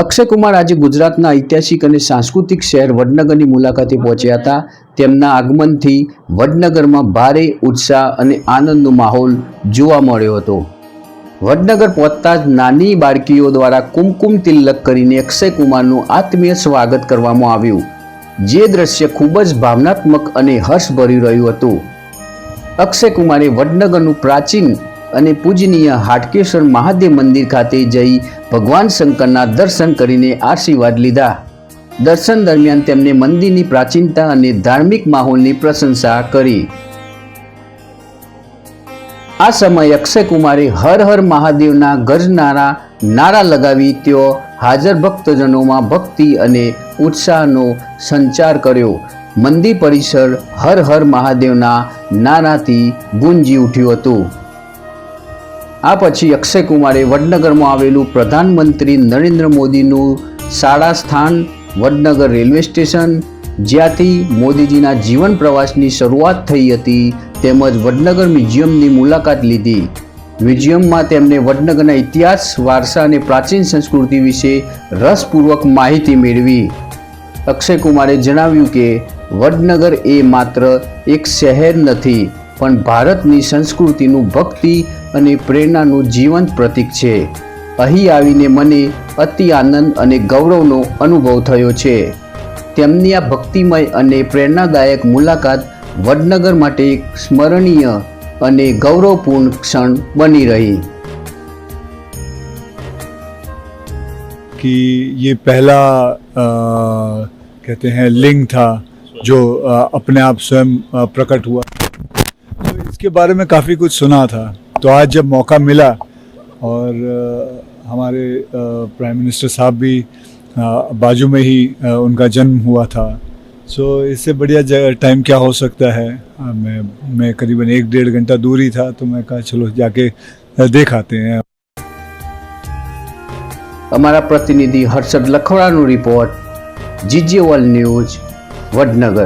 અક્ષય કુમાર આજે ગુજરાતના ઐતિહાસિક અને સાંસ્કૃતિક શહેર વડનગરની મુલાકાતે પહોંચ્યા હતા. તેમના આગમનથી વડનગરમાં ભારે ઉત્સાહ અને આનંદનો માહોલ જોવા મળ્યો હતો. વડનગર પહોંચતા જ નાની બાળકીઓ દ્વારા કુમકુમ તિલક કરીને અક્ષય કુમારનું આત્મીય સ્વાગત કરવામાં આવ્યું. જે દ્રશ્ય ખૂબ જ ભાવનાત્મક અને હર્ષભર્યું રહ્યું હતું. અક્ષય કુમારે વડનગરનું પ્રાચીન અને પૂજનીય હાટકેશ્વર મહાદેવ મંદિર ખાતે જઈ ભગવાન શંકરના દર્શન કરીને આશીર્વાદ લીધા. દર્શન દરમિયાન તેમણે મંદિરની પ્રાચીનતા અને ધાર્મિક માહોલની પ્રશંસા કરી. આ સમયે અક્ષય કુમારે હર હર મહાદેવના ગર્જનારા નારા લગાવી તેઓ હાજર ભક્તજનોમાં ભક્તિ અને ઉત્સાહનો સંચાર કર્યો. મંદિર પરિસર હર હર મહાદેવના નારાથી ગુંજી ઉઠ્યું હતું. આ પછી અક્ષય કુમારે વડનગરમાં આવેલું પ્રધાનમંત્રી નરેન્દ્ર મોદીનું શાળા સ્થાન વડનગર રેલવે સ્ટેશન, જ્યાંથી મોદીજીના જીવન પ્રવાસની શરૂઆત થઈ હતી, તેમજ વડનગર મ્યુઝિયમની મુલાકાત લીધી. મ્યુઝિયમમાં તેમને વડનગરના ઇતિહાસ, વારસા અને પ્રાચીન સંસ્કૃતિ વિશે રસપૂર્વક માહિતી મેળવી. અક્ષય કુમારે જણાવ્યું કે, વડનગર એ માત્ર એક શહેર નથી પણ ભારતની સંસ્કૃતિનું ભક્તિ અને પ્રેરણાનું જીવંત પ્રતીક છે અહીં આવીને મને અતિ આનંદ અને ગૌરવનો અનુભવ થયો છે તેમની આ ભક્તિમય અને પ્રેરણાદાયક મુલાકાત વડનગર માટે એક સ્મરણીય અને ગૌરવપૂર્ણ ક્ષણ બની રહી कि ये पहला अ, कहते हैं लिंग था जो अ, अपने आप स्वयं अ, प्रकट हुआ तो इसके बारे में काफ़ी कुछ सुना था तो आज जब मौका मिला और अ, हमारे अ, प्राइम मिनिस्टर साहब भी अ, बाजू में ही अ, उनका जन्म हुआ था सो इससे बढ़िया जगह टाइम क्या हो सकता है अ, मैं मैं करीबन एक डेढ़ घंटा दूर ही था तो मैं कहा चलो जाके अ, देख आते हैं અમારા પ્રતિનિધિ Harshad લખવાડાનો report G J world news Vadnagar